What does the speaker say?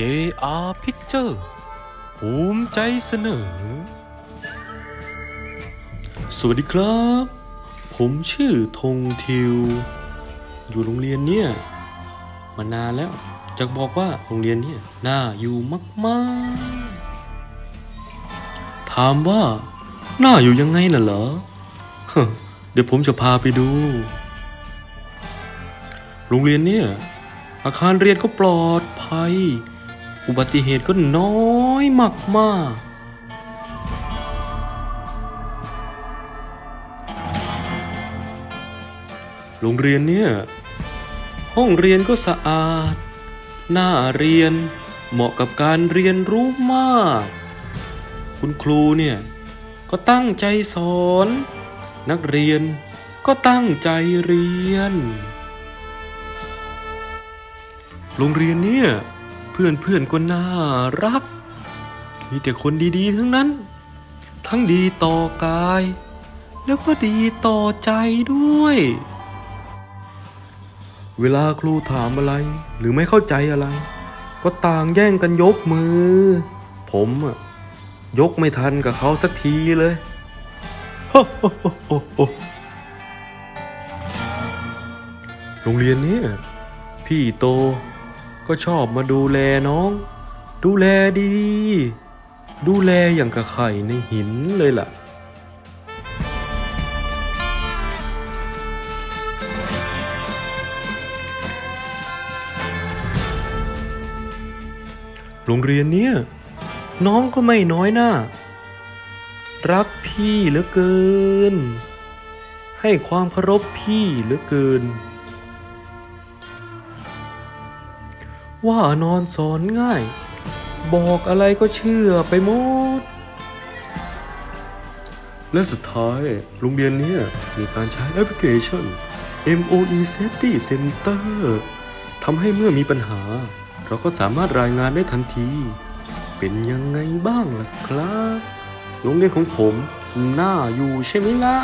JR Picture ภูมิใจเสนอ สวัสดีครับ ผมชื่อธงทิว อยู่โรงเรียนเนี่ย มานานแล้วจะบอกว่าโรงเรียนเนี่ยน่าอยู่มากๆ ถามว่าน่าอยู่ยังไงน่ะเหรอ เดี๋ยวผมจะพาไปดู โรงเรียนเนี่ยอาคารเรียนก็ปลอดภัย อุบัติเหตุก็น้อยมากๆโรงเรียนเนี่ย ห้องเรียนก็สะอาดน่าเรียนเหมาะกับการเรียนรู้มาก คุณครูเนี่ย ก็ตั้งใจสอน นักเรียนก็ตั้งใจเรียน โรงเรียนเนี่ย เพื่อนเพื่อนก็น่ารัก มีแต่คนดีๆ ทั้งนั้น ทั้งดีต่อกาย แล้วก็ดีต่อใจด้วย เวลาครูถามอะไร หรือไม่เข้าใจอะไร ก็ต่างแย่งกันยกมือ ผมอะยกไม่ทันกับเขาสักทีเลยโรงเรียนนี้พี่โต ก็ชอบมาดูแลน้อง ดูแลดี ดูแลอย่างกับไข่ในหินเลยล่ะโรงเรียนเนี้ยน้องก็ไม่น้อยหน้า รักพี่เหลือเกิน ให้ความเคารพพี่เหลือเกิน ว่านอนสอนง่าย บอกอะไรก็เชื่อไปหมด และสุดท้ายโรงเรียนนี้มีการใช้แอปพลิเคชัน MOE Safety Center ทำให้เมื่อมีปัญหา เราก็สามารถรายงานได้ทันที เป็นยังไงบ้างล่ะครับ โรงเรียนของผมน่าอยู่ใช่ไหมล่ะ